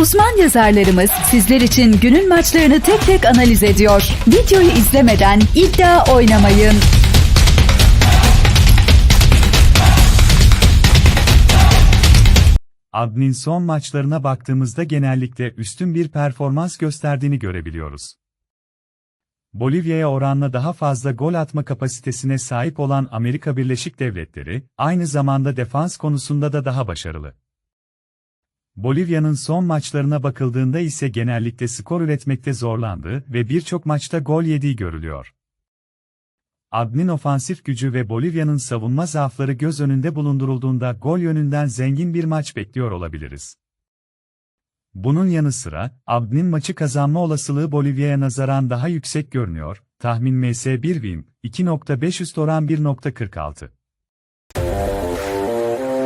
Uzman yazarlarımız sizler için günün maçlarını tek tek analiz ediyor. Videoyu izlemeden iddia oynamayın. Adnin son maçlarına baktığımızda genellikle üstün bir performans gösterdiğini görebiliyoruz. Bolivya'ya oranla daha fazla gol atma kapasitesine sahip olan Amerika Birleşik Devletleri, aynı zamanda defans konusunda da daha başarılı. Bolivya'nın son maçlarına bakıldığında ise genellikle skor üretmekte zorlandı ve birçok maçta gol yediği görülüyor. Adnin ofansif gücü ve Bolivya'nın savunma zaafları göz önünde bulundurulduğunda gol yönünden zengin bir maç bekliyor olabiliriz. Bunun yanı sıra, Adnin maçı kazanma olasılığı Bolivya'ya nazaran daha yüksek görünüyor, tahmin MS1 Win, 2.5 üst oran 1.46.